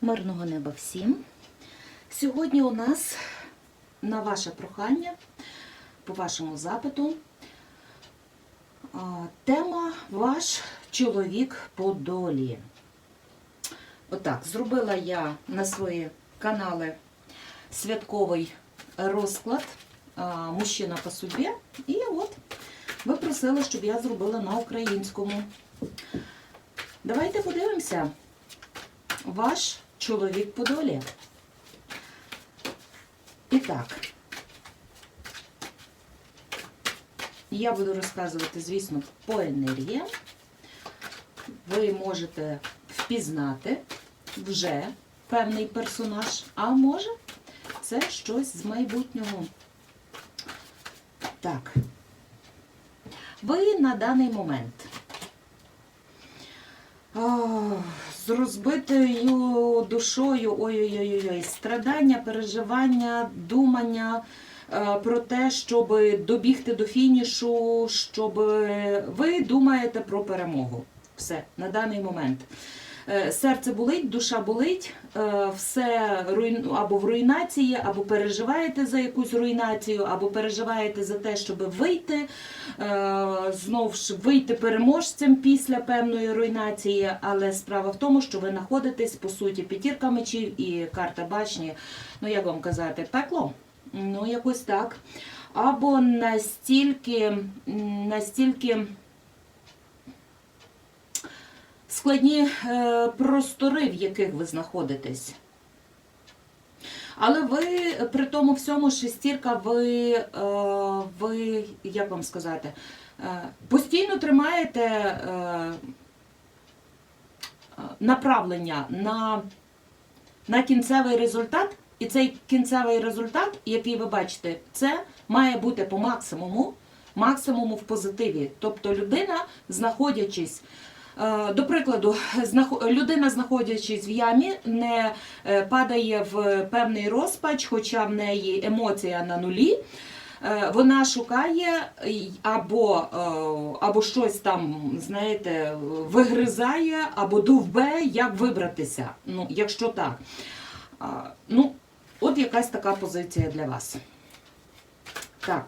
Мирного неба всім. Сьогодні у нас на ваше прохання, по вашому запиту, тема Ваш чоловік по долі. Отак, зробила я на свої канали святковий розклад Мужчина по судьбі. І от ви просили, щоб я зробила на українському. Давайте подивимося. Ваш чоловік по долі. І так. Я буду розказувати, звісно, по енергіям. Ви можете впізнати вже певний персонаж, а може це щось з майбутнього. Так. Ви на даний момент Ах, з розбитою душою, ой-ой-ой, страдання, переживання, думання е, про те, щоб добігти до фінішу, щоб ви думаєте про перемогу. Все, на даний момент. Е, Серце болить, душа болить, е, все руйну- або в руйнації, або переживаєте за якусь руйнацію, або переживаєте за те, щоб вийти, е, знов ж вийти переможцем після певної руйнації. Але справа в тому, що ви знаходитесь по суті п'ятірка мечів і карта башні. Ну як вам казати, пекло? Ну якось так. Або настільки, настільки складні е, простори, в яких ви знаходитесь. Але ви при тому всьому шестірка, ви, е, ви як вам сказати, е, постійно тримаєте направлення на, на кінцевий результат, і цей кінцевий результат, який ви бачите, це має бути по максимуму, максимуму в позитиві. Тобто людина, знаходячись До прикладу, людина, знаходячись в ямі, не е, падає в певний розпач, хоча в неї емоція на нулі. Е, Вона шукає або, е, або щось там, знаєте, вигризає, або довбе, як вибратися. Ну, якщо так. Ну, от якась така позиція для вас. Так.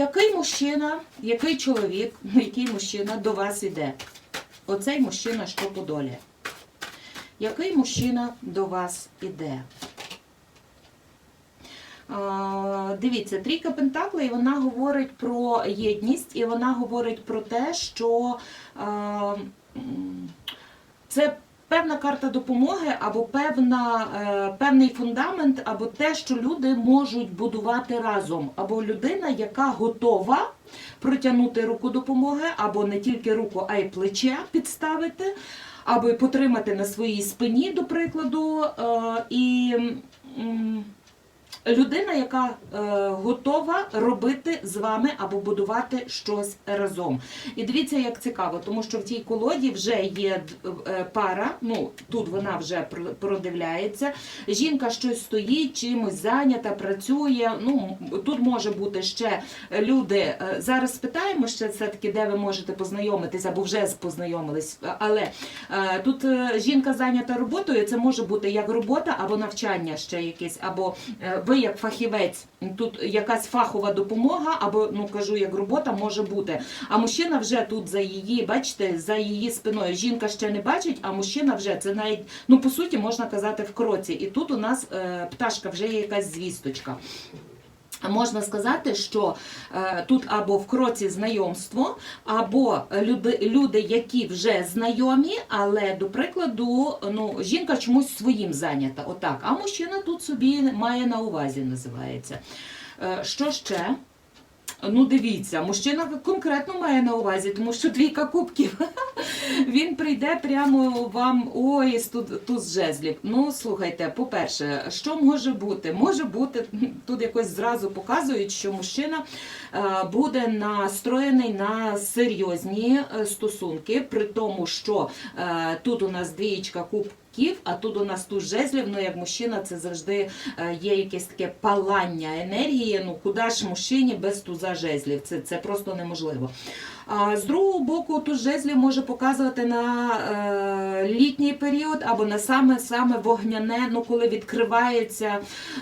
Який мужчина, який чоловік, який мужчина до вас іде? Оцей мужчина, що по долі? Який мужчина до вас іде? Дивіться, трійка Пентаклей, вона говорить про єдність і вона говорить про те, що це певна карта допомоги або певна, е, певний фундамент, або те, що люди можуть будувати разом, або людина, яка готова протягнути руку допомоги, або не тільки руку, а й плече підставити, або потримати на своїй спині, до прикладу. Е, і людина, яка е, готова робити з вами або будувати щось разом. І дивіться, як цікаво, тому що в цій колоді вже є е, пара, ну тут вона вже продивляється. Жінка щось стоїть, чимось зайнята, працює. Ну тут може бути ще люди. е, Зараз спитаємо ще все-таки, де ви можете познайомитися, або вже познайомились. Але е, тут е, жінка зайнята роботою. Це може бути як робота або навчання ще якесь, або е, ви як фахівець. Тут якась фахова допомога, або ну кажу, як робота може бути. А мужчина вже тут за її, бачите, за її спиною. Жінка ще не бачить, а мужчина вже це навіть ну по суті можна казати в кроці. І тут у нас е, пташка вже є якась звісточка. Можна сказати, що е, тут або в кроці знайомство, або люди, люди, які вже знайомі, але до прикладу, ну жінка чомусь своїм зайнята. Отак. А мужчина тут собі має на увазі, називається. Е, що ще? Ну, дивіться, мужчина конкретно має на увазі, тому що двійка кубків. Він прийде прямо вам ой, тут, тут з жезлів. Ну, слухайте, по-перше, що може бути? Може бути, тут якось зразу показують, що мужчина е, буде настроєний на серйозні е, стосунки, при тому, що е, тут у нас двієчка кубків. А тут у нас тут жезлів, ну як мужчина, це завжди е, є якесь таке палання енергії. Ну куди ж мужчині без туза жезлів? Це, це просто неможливо. А з другого боку, тут жезлі може показувати на е, літній період або на саме саме вогняне, ну коли відкривається,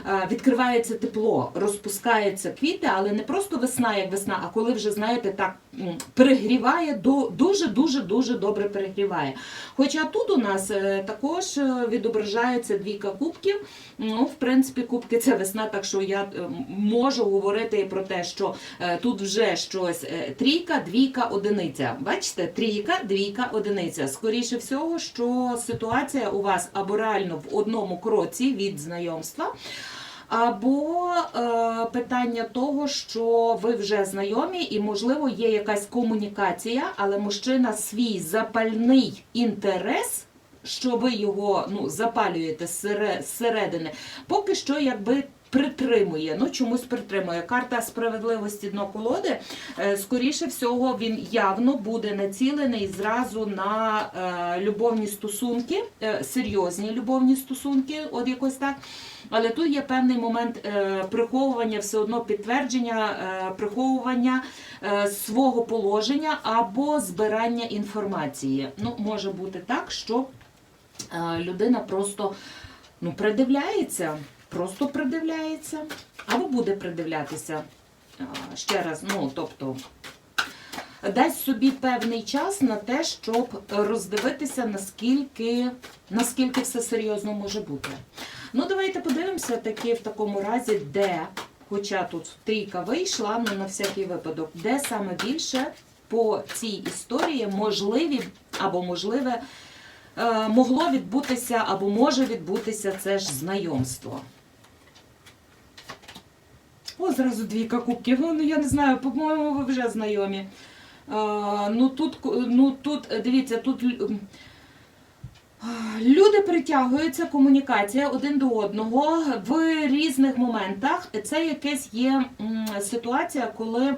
е, відкривається тепло, розпускаються квіти, але не просто весна, як весна, а коли вже знаєте, так перегріває до дуже добре перегріває. Хоча тут у нас е, також е, відображається двійка кубків. Ну, в принципі, кубки це весна, так що я е, можу говорити і про те, що тут вже щось трійка, двійка, одиниця. Бачите, трійка, двійка, одиниця. Скоріше всього, що ситуація у вас або реально в одному кроці від знайомства. Або е, питання того, що ви вже знайомі, і можливо є якась комунікація, але мужчина свій запальний інтерес, що ви його ну, запалюєте зсередини, поки що якби. Притримує, ну чомусь притримує. Карта справедливості дно колоди. е, Скоріше всього, він явно буде націлений зразу на е, любовні стосунки, е, серйозні любовні стосунки, от якось так. Але тут є певний момент приховування, все одно підтвердження, приховування свого положення або збирання інформації. Ну, може бути так, що людина просто ну, придивляється, просто придивляється, або буде придивлятися. Е, Ще раз, ну, тобто. Дасть собі певний час на те, щоб роздивитися, наскільки, наскільки все серйозно може бути. Ну, давайте подивимося таки в такому разі, де, хоча тут трійка вийшла, ну на всякий випадок, де саме більше по цій історії можливі або можливе е, могло відбутися, або може відбутися це ж знайомство. О, зразу двійка кубків. Ну, я не знаю, по-моєму, ви вже знайомі. А, ну, тут, ну тут, дивіться, тут люди притягуються, комунікація один до одного в різних моментах. Це якась є ситуація, коли.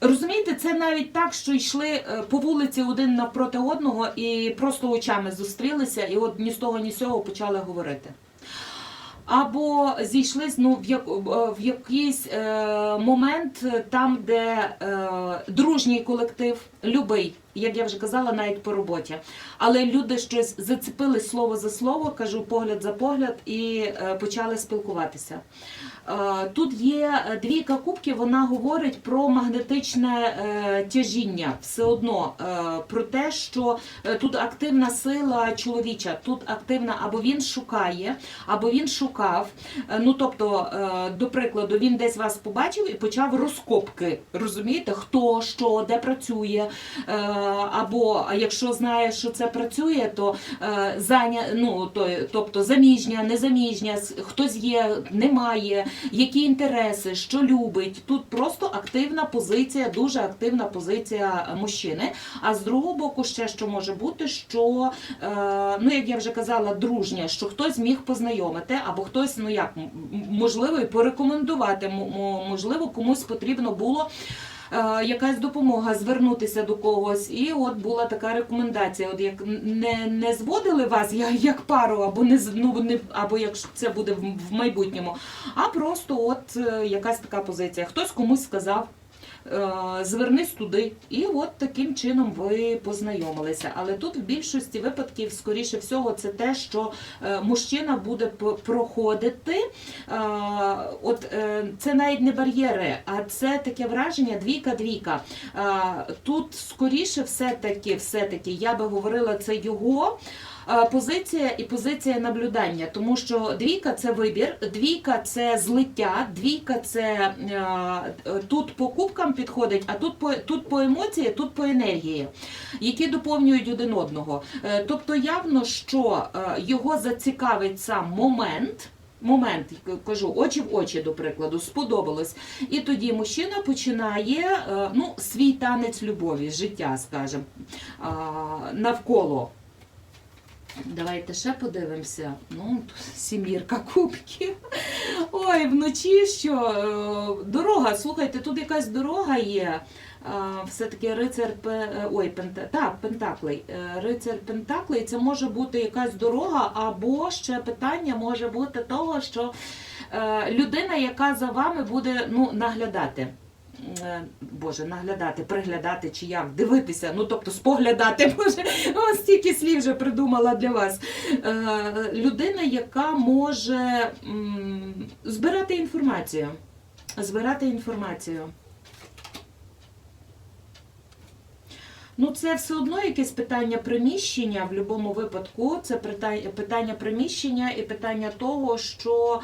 Розумієте, це навіть так, що йшли е, по вулиці один напроти одного і просто очами зустрілися, і от ні з того, ні з цього почали говорити. Або зійшлись ну, в, як, в якийсь е, момент е, там, де е, дружній колектив, любий, як я вже казала, навіть по роботі. Але люди щось зацепили слово за слово, кажу погляд за погляд, і е, почали спілкуватися. Е, Тут є е, двійка кубків, вона говорить про магнетичне тяжіння, все одно про те, що тут активна сила чоловіча, тут активна або він шукає, або він шукав. Ну тобто, до прикладу, він десь вас побачив і почав розкопки. Розумієте, хто що, де працює. Е, Або якщо знає, що це працює, то е, заня, ну, то, тобто заміжня, незаміжня, хтось є, немає, які інтереси, що любить. Тут просто активна позиція, дуже активна позиція мужчини. А з другого боку, ще що може бути, що е, ну як я вже казала, дружня, що хтось міг познайомити, або хтось, ну як можливо, і порекомендувати. Можливо, комусь потрібно було. Е, Якась допомога звернутися до когось, і от була така рекомендація. От як не, не зводили вас як пару, або не ну, не або як це буде в, майбутньому, а просто от е, якась така позиція. Хтось комусь сказав, звернись туди, і от таким чином ви познайомилися. Але тут в більшості випадків, скоріше всього, це те, що е, мужчина буде проходити. е, От е, це навіть не бар'єри, а це таке враження двійка-двійка. Е, Тут скоріше все-таки, все-таки я би говорила, це його. Е, Позиція і позиція наблюдання, тому що двійка це вибір, двійка це злиття, двійка це е, тут по кубкам підходить, а тут по тут по емоції, тут по енергії, які доповнюють один одного. Е, Тобто явно, що його зацікавить сам момент. Момент кажу, очі в очі, до прикладу, сподобалось. І тоді мужчина починає ну, свій танець любові, життя, скажімо, навколо. Давайте ще подивимося. Ну, сімірка кубків. Ой, вночі що? е, Дорога, слухайте, тут якась дорога є. Все-таки рицар ой, пента, так, Пентаклей. Е, Рицар Пентаклей це може бути якась дорога, або ще питання може бути того, що е, людина, яка за вами буде ну, наглядати. Е, Боже, наглядати, приглядати чи як, дивитися, ну тобто споглядати, Боже, ось стільки слів вже придумала для вас. Е, Людина, яка може збирати інформацію. Збирати інформацію. Ну, це все одно якесь питання приміщення в будь-якому випадку. Це питання, приміщення і питання того, що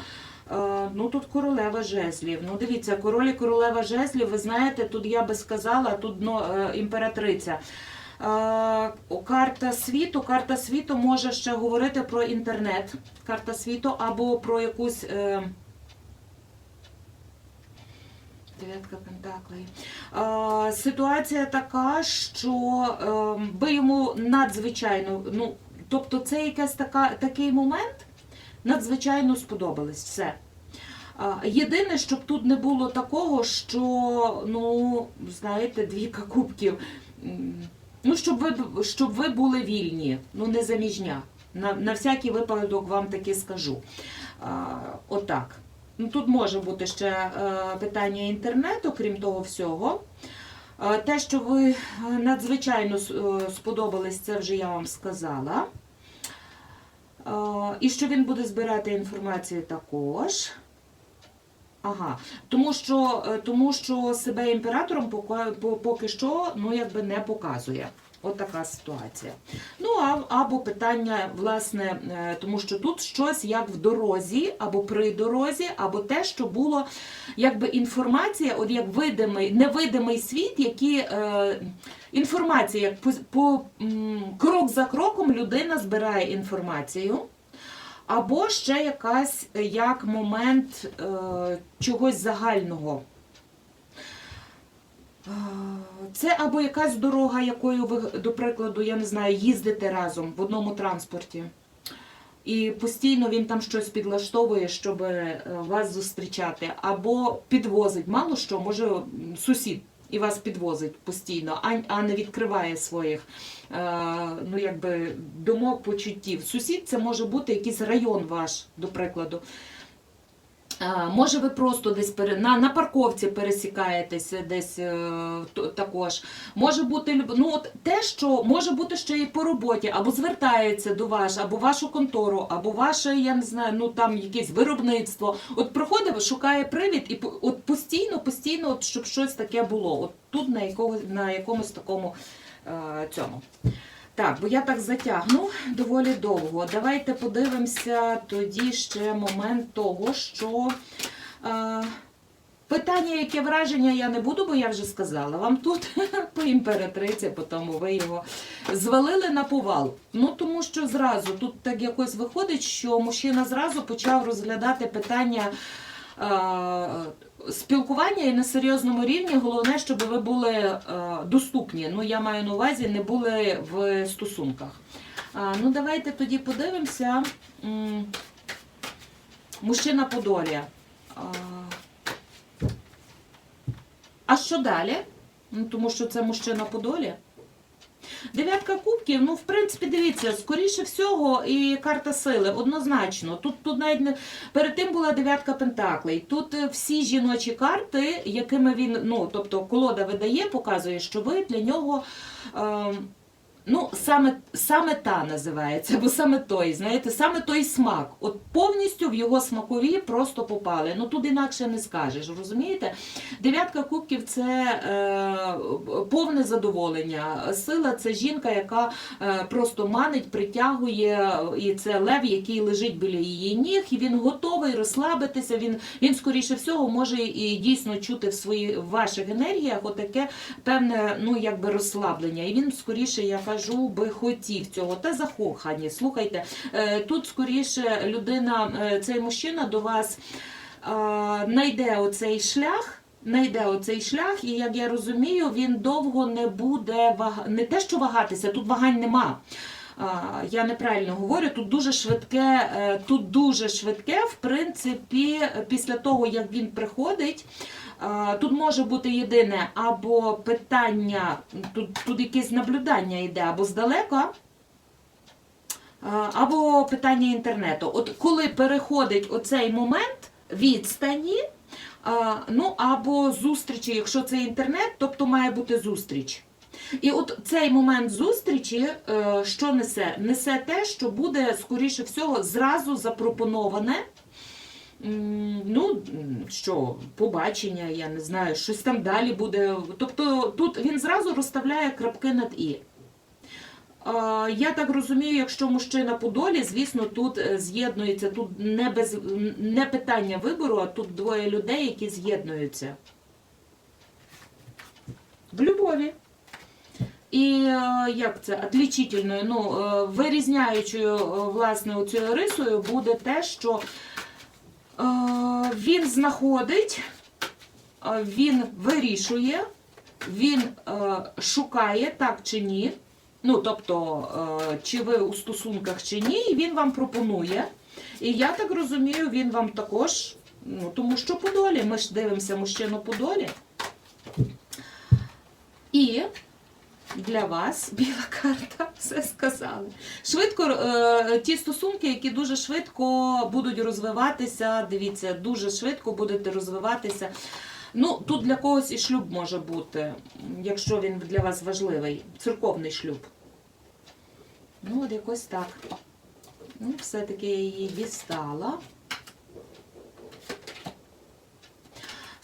ну тут королева жезлів. Ну, дивіться, король і королева жезлів, ви знаєте, тут я би сказала, тут ну, е, імператриця. Е, Карта світу, карта світу може ще говорити про інтернет, карта світу або про якусь. е, Дев'ятка пентаклей. Е, Ситуація така, що е, би йому надзвичайно, ну, тобто це якийсь така, такий момент, надзвичайно сподобалось все. Єдине, щоб тут не було такого, що, ну, знаєте, двійка кубків. Ну, щоб ви, щоб ви були вільні, ну не заміжня. На, на всякий випадок вам таки скажу. А, отак. Ну, тут може бути ще е, питання інтернету, крім того всього. Е, те, що ви е, надзвичайно е, сподобались, це вже я вам сказала. Е, і що він буде збирати інформацію також. Ага, тому що, е, тому що себе імператором поки, що ну, якби не показує. От така ситуація. Ну, а, або питання, власне, е, тому що тут щось як в дорозі, або при дорозі, або те, що було якби інформація, от як видимий, невидимий світ, які е, інформація, як по, по крок за кроком людина збирає інформацію. Або ще якась як момент е, чогось загального. Це або якась дорога, якою ви, до прикладу, я не знаю, їздите разом в одному транспорті. І постійно він там щось підлаштовує, щоб е, вас зустрічати, або підвозить. Мало що, може сусід і вас підвозить постійно, а, а не відкриває своїх е, ну, якби, думок, почуттів. Сусід це може бути якийсь район ваш, до прикладу. Може, ви просто десь на, на парковці пересікаєтеся десь е, також. Може бути ну, от те, що може бути ще і по роботі, або звертається до вас, або вашу контору, або ваше, я не знаю, ну там якесь виробництво. От проходить, шукає привід, і от постійно, постійно, от, щоб щось таке було. От тут на якого, на якомусь такому е, цьому. Так, бо я так затягну доволі довго. Давайте подивимося тоді ще момент того, що е, питання, яке враження я не буду, бо я вже сказала вам тут по імператриці, по тому ви його звалили на повал. Ну тому що зразу тут так якось виходить, що мужчина зразу почав розглядати питання. е, Спілкування і на серйозному рівні головне, щоб ви були е, доступні. Ну, я маю на увазі, не були в стосунках. Ну, давайте тоді подивимося. М, Мужчина Подолі. А, що далі? Ну, тому що це мужчина по долі. Дев'ятка кубків, ну, в принципі, дивіться, скоріше всього, і карта сили, однозначно. Тут, тут навіть не перед тим була дев'ятка пентаклей. Тут е, всі жіночі карти, якими він, ну, тобто колода видає, показує, що ви для нього. Е, Ну, саме, саме та називається, або саме той, знаєте, саме той смак. От повністю в його смакові просто попали. Ну тут інакше не скажеш, розумієте? Дев'ятка кубків це е, повне задоволення. Сила це жінка, яка е, просто манить, притягує, і це лев, який лежить біля її ніг, і він готовий розслабитися. Він, він скоріше всього може і дійсно чути в своїх ваших енергіях отаке певне, ну якби розслаблення. І він скоріше, я кажу, би хотів цього. Та закохані. Слухайте, е, тут скоріше людина, е, цей мужчина до вас знайде оцей шлях. Найде оцей шлях, і як я розумію, він довго не буде вага... не те, що вагатися, тут вагань нема. Я неправильно говорю, тут дуже швидке, е, тут дуже швидке, в принципі, після того, як він приходить, тут може бути єдине або питання, тут, тут якесь наблюдання йде, або здалека, або питання інтернету. От коли переходить оцей момент відстані, ну або зустрічі, якщо це інтернет, тобто має бути зустріч. І от цей момент зустрічі, е, що несе? Несе те, що буде, скоріше всього, зразу запропоноване. Ну, що, побачення, я не знаю, щось там далі буде. Тобто тут він зразу розставляє крапки над І. Я так розумію, якщо мужчина по долі, звісно, тут е, з'єднується, тут не, без, не питання вибору, а тут двоє людей, які з'єднуються. В любові. І е, як це отлічительною, ну, е, вирізняючою власне цією рисою буде те, що він знаходить, е, він вирішує, він е, шукає так чи ні. Ну, тобто, е, чи ви у стосунках чи ні, і він вам пропонує. І я так розумію, він вам також, ну, тому що по долі, ми ж дивимося мужчину по долі. І для вас біла карта, все сказали. Швидко е, ті стосунки, які дуже швидко будуть розвиватися. Дивіться, дуже швидко будете розвиватися. Ну, тут для когось і шлюб може бути, якщо він для вас важливий, церковний шлюб. Ну, от якось так. Ну, все-таки я її дістала.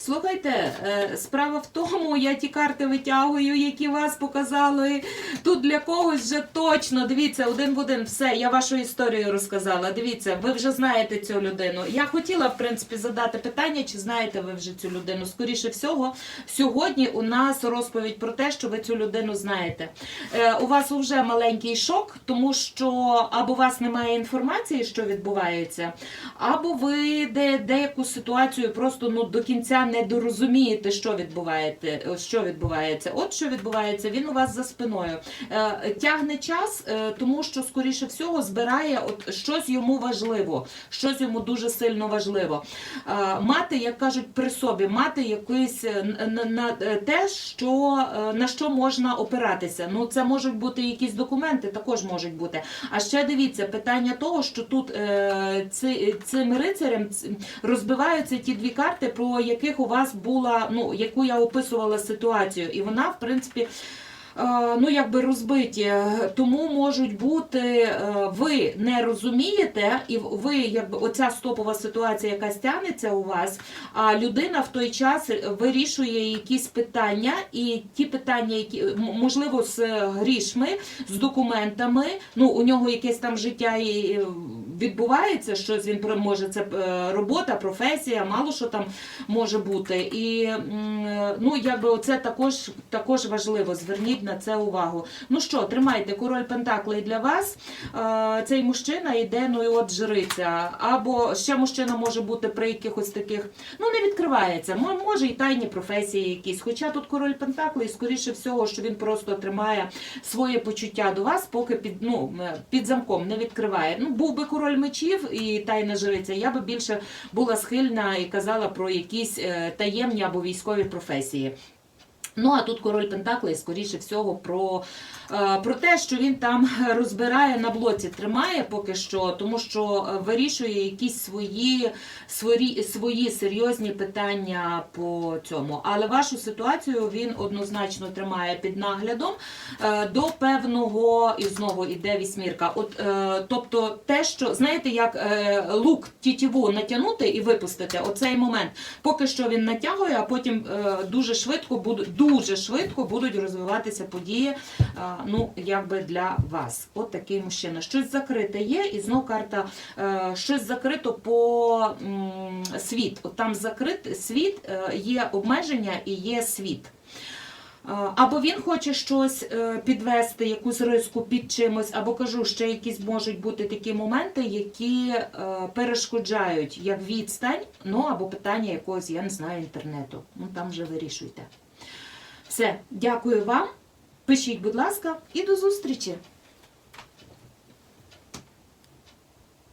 Слухайте, е, справа в тому, я ті карти витягую, які вас показали. Тут для когось вже точно, дивіться, один в один, все, я вашу історію розказала. Дивіться, ви вже знаєте цю людину. Я хотіла, в принципі, задати питання, чи знаєте ви вже цю людину. Скоріше всього, сьогодні у нас розповідь про те, що ви цю людину знаєте. Е, У вас вже маленький шок, тому що або у вас немає інформації, що відбувається, або ви де, деяку ситуацію просто ну, до кінця не дорозумієте, що відбуваєте, що відбувається. От що відбувається, він у вас за спиною. Е, Тягне час, е, тому що, скоріше всього, збирає от щось йому важливо, щось йому дуже сильно важливо. Е, Мати, як кажуть, при собі, мати якийсь на, на те, що, на що можна опиратися. Ну, це можуть бути якісь документи, також можуть бути. А ще дивіться, питання того, що тут ци, цим рицарем розбиваються ті дві карти, про яких вас була, ну, яку я описувала ситуацію. І вона, в принципі, е, ну, якби розбиті. Тому можуть бути, е, ви не розумієте, і ви, якби оця стопова ситуація, яка стягнеться у вас, а людина в той час вирішує якісь питання, і ті питання, які можливо з грішми, з документами, ну у нього якесь там життя і відбувається, щось він може це е, робота, професія, мало що там може бути. І е, ну якби оце також, також важливо. Зверніть на це увагу. Ну що, тримайте король Пентаклей для вас. Е, Цей мужчина йде, ну і от жриця. Або ще мужчина може бути при якихось таких, ну не відкривається. Може і тайні професії якісь. Хоча тут король Пентаклей, скоріше всього, що він просто тримає своє почуття до вас, поки під, ну, під замком не відкриває. Ну, був би король мечів і тайна жриця, я би більше була схильна і казала про якісь е, таємні або військові професії. Ну, а тут король Пентаклей, скоріше всього, про, е, про те, що він там розбирає на блоці, тримає поки що, тому що е, вирішує якісь свої, свої, свої серйозні питання по цьому. Але вашу ситуацію він однозначно тримає під наглядом е, до певного, і знову іде вісьмірка. От, тобто те, що, знаєте, як лук тітіву натягнути і випустити, оцей момент. Поки що він натягує, а потім дуже швидко будуть дуже швидко будуть розвиватися події. е, ну, якби для вас. От такий мужчина. Щось закрите є, і знов карта е, щось закрито по світ. От там закрит світ, е, є обмеження і є світ. Або він хоче щось підвести, якусь риску під чимось, або кажу, ще якісь можуть бути такі моменти, які перешкоджають як відстань, ну або питання якогось, я не знаю, інтернету. Ну там вже вирішуйте. Все, дякую вам. Пишіть, будь ласка, і до зустрічі!